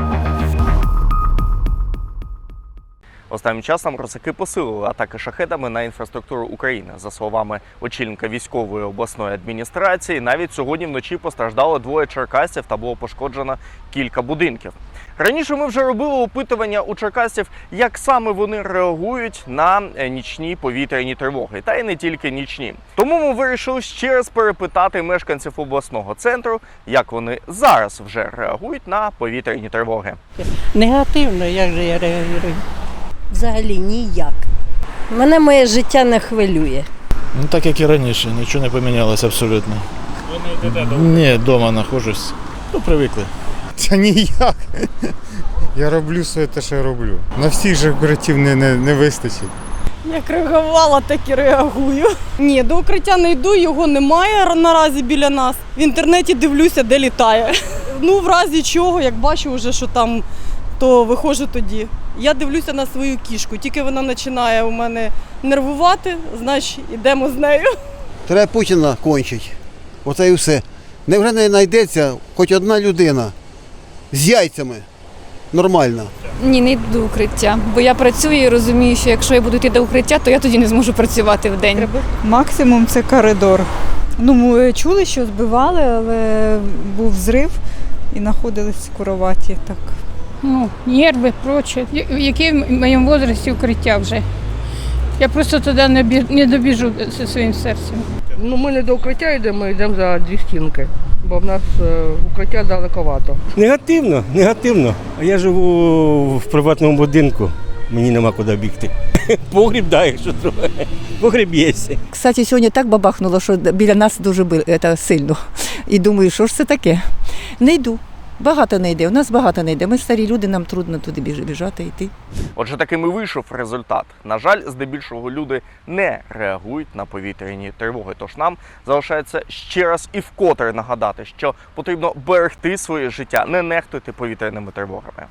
Thank you. Останнім часом росаки посилили атаки шахедами на інфраструктуру України. За словами очільника військової обласної адміністрації, навіть сьогодні вночі постраждало двоє черкасців та було пошкоджено кілька будинків. Раніше ми вже робили опитування у черкасців, як саме вони реагують на е, нічні повітряні тривоги, та й не тільки нічні. Тому ми вирішили ще раз перепитати мешканців обласного центру, як вони зараз вже реагують на повітряні тривоги. Негативно, як же я реагую? Взагалі ніяк. Мене моє життя не хвилює. Ну так як і раніше, нічого не помінялося абсолютно. Ви не йдете до Ні, вдома знаходжусь. Ну, привикли. Та ніяк. Я роблю своє те, що я роблю. На всіх же оператив не, не, не вистачить. Як реагувала, так і реагую. Ні, до укриття не йду, його немає наразі біля нас. В інтернеті дивлюся, де літає. Ну, в разі чого, як бачу вже, що там, то виходжу тоді. Я дивлюся на свою кішку. Тільки вона починає у мене нервувати, значить йдемо з нею. Треба Путіна кончить. Оце і все. Невже не знайдеться хоч одна людина з яйцями нормальна. Ні, не йду до укриття, бо я працюю і розумію, що якщо я буду йти до укриття, то я тоді не зможу працювати в день. Максимум це коридор. Ну, ми чули, що збивали, але був зрив і знаходились в кроваті. Так. Ну, нерви, проче. Я- Які в моєму возрасті укриття вже. Я просто туди не, бі- не добіжу зі своїм серцем. Ну, ми не до укриття йдемо, йдемо за дві стінки, бо в нас е, укриття далековато. Негативно, негативно. А я живу в приватному будинку. Мені нема куди бігти. Погріб, да, якщо треба. Погріб є. Кстати, сьогодні так бабахнуло, що біля нас дуже це, сильно. І думаю, що ж це таке? Не йду. Багато не йде. У нас багато не йде. Ми старі люди, нам трудно туди біж- біжати йти. Отже, таким і вийшов результат. На жаль, здебільшого люди не реагують на повітряні тривоги. Тож нам залишається ще раз і вкотре нагадати, що потрібно берегти своє життя, не нехтуйте повітряними тривогами.